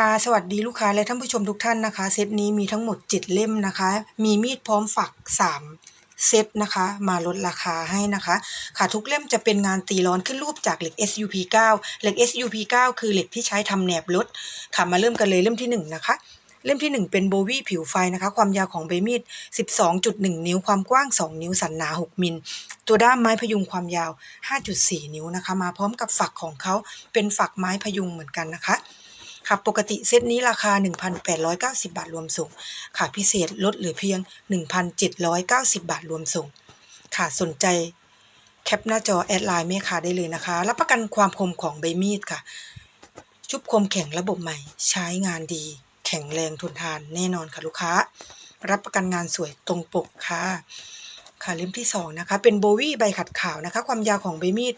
ค่ะสวัสดีลูกค้าและท่านผู้ชมทุกท่านนะคะ เซตนี้มีทั้งหมด 7 เล่มนะคะ มีมีดพร้อมฝัก 3 เซตนะคะ มาลดราคาให้นะคะ ค่ะทุกเล่มจะเป็นงานตีร้อนขึ้นรูปจากเหล็ก SUP 9เหล็ก SUP 9คือเหล็กที่ใช้ทำแหนบรถค่ะมาเริ่มกันเลยเล่มที่ 1 นะคะเล่มที่ 1 เป็นโบวี่ผิวไฟนะคะ ความยาวของใบมีด 12.1 นิ้ว ความกว้าง 2 นิ้ว สันหนา 6 มิล ตัวด้ามไม้พยุงความยาว 5.4 นิ้วนะคะ มาพร้อมกับฝักของเขาเป็นฝักไม้พยุงเหมือนกันนะคะ ค่ะปกติเซตนี้ราคา 1,890 บาทรวมส่ง ค่ะพิเศษลดเหลือเพียง 1,790 บาทรวมส่ง ค่ะสนใจแคปหน้าจอแอดไลน์แม่ค้าได้เลยนะคะ รับประกันความคมของใบมีดค่ะ ชุบคมแข็งระบบใหม่ ใช้งานดี แข็งแรงทนทานแน่นอนค่ะลูกค้า รับประกันงานสวยตรงปกค่ะค่ะเล่มที่สองนะคะเป็นโบวี่ใบขัดขาวนะคะ ความยาวของใบมีด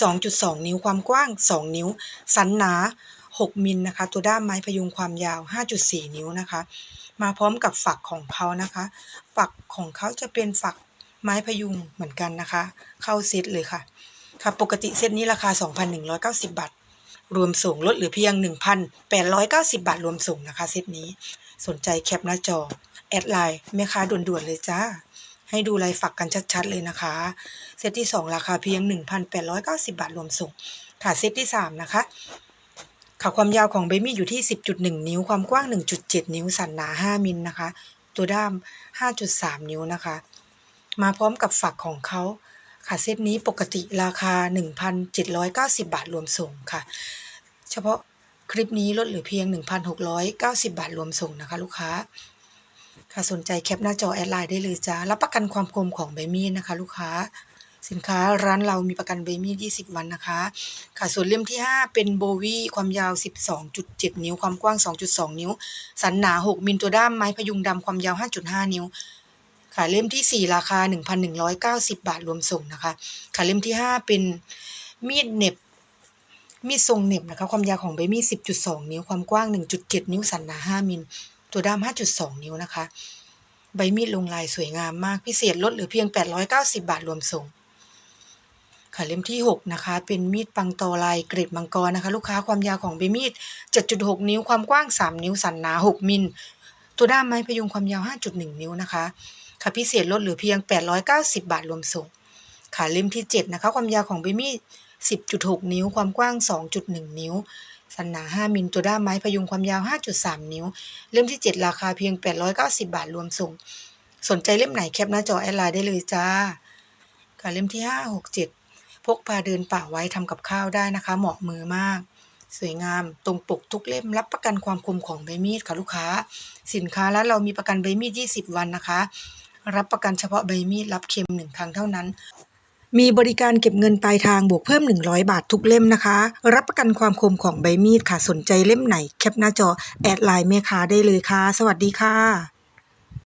12.2 นิ้วความกว้าง 2 นิ้ว สันหนา 6 มิลนะคะ ตัวด้ามไม้พยุงความยาว 5.4 นิ้วนะคะ มาพร้อมกับฝักของเขานะคะ ฝักของเขาจะเป็นฝักไม้พยุงเหมือนกันนะคะ เข้าเซตเลยค่ะ ค่ะ ปกติเซตนี้ราคา 2,190 บาท รวมส่งลดเหลือเพียง 1,890 บาท รวมส่งนะคะเซตนี้ สนใจแคปหน้าจอ แอดไลน์แม่ค้าด่วนๆเลยจ้า ให้ดูลายฝักกันชัดๆเลยนะคะ เซตที่ 2 ราคาเพียง 1,890 บาท รวมส่ง ค่ะ เซตที่ 3 นะคะ ค่ะความยาวของเบมี่อยู่ที่ 10.1 นิ้ว ความกว้าง 1.7 นิ้ว สันหนา 5 มิลนะคะ ตัวด้าม 5.3 นิ้วนะคะ มาพร้อมกับฝักของเขาค่ะเซตนี้ปกติราคา 1,790 บาทรวมส่งค่ะ เฉพาะคลิปนี้ลดเหลือเพียง 1,690 บาทรวมส่งนะคะลูกค้า ค่ะสนใจแคปหน้าจอแอดไลน์ได้เลยจ้ารับประกันความคมของใบมีดนะคะลูกค้า สินค้าร้านเรามีประกันใบมีด 20 วันนะคะ ค่ะ ส่วนเล่มที่ 5 เป็นโบวี่ความยาว 12.7 นิ้ว ความกว้าง 2.2 นิ้ว สันหนา 6 มิลตัวด้ามไม้พยุงดำความยาว 5.5 นิ้ว ค่ะเล่มที่ 4 ราคา 1,190 บาทรวมส่งนะคะ ค่ะเล่มที่ 5 เป็นมีดเน็บมีดทรงเน็บนะคะความยาวของใบมีด 10.2 นิ้ว ความกว้าง 1.7 นิ้ว สันหนา 5 มิล ตัวด้าม 5.2 นิ้วนะคะ ใบมีดลงลายสวยงามมากพิเศษลดเหลือเพียง 890 บาทรวมส่ง ค่ะเล่มที่ 6 นะคะ เป็นมีดปังตอลายเกรดมังกรนะคะ ลูกค้าความยาวของใบมีด 7.6 นิ้วความกว้าง 3 นิ้วสันหนา 6 มิล ตัวด้ามไม้พยุงความยาว 5.1 นิ้วนะคะ ค่ะพิเศษลดเหลือเพียง 890 บาทรวมส่ง ค่ะเล่มที่ 7 นะคะ ความยาวของใบมีด 10.6 นิ้ว ความกว้าง 2.1 นิ้ว สันหนา 5 มิล ตัวด้ามไม้พยุงความยาว 5.3 นิ้ว เล่มที่ 7 ราคาเพียง 890 บาทรวมส่ง สนใจเล่มไหนแคปหน้าจอแอดไลน์ได้เลยจ้า ค่ะเล่มที่ 5 6 7 พกพาเดินป่าไว้ทำกับข้าวได้นะคะ เหมาะมือมาก สวยงาม ตรงปกทุกเล่ม รับประกันความคมของใบมีดค่ะลูกค้า สินค้าแล้วเรามีประกันใบมีด 20 วันนะคะ รับประกันเฉพาะใบมีด รับเค็ม1ครั้งเท่านั้น มีบริการเก็บเงินปลายทางบวกเพิ่ม 100 บาททุกเล่มนะคะ รับประกันความคมของใบมีดค่ะ สนใจเล่มไหน แคปหน้าจอแอดไลน์แม่ค้าได้เลยค่ะ สวัสดีค่ะ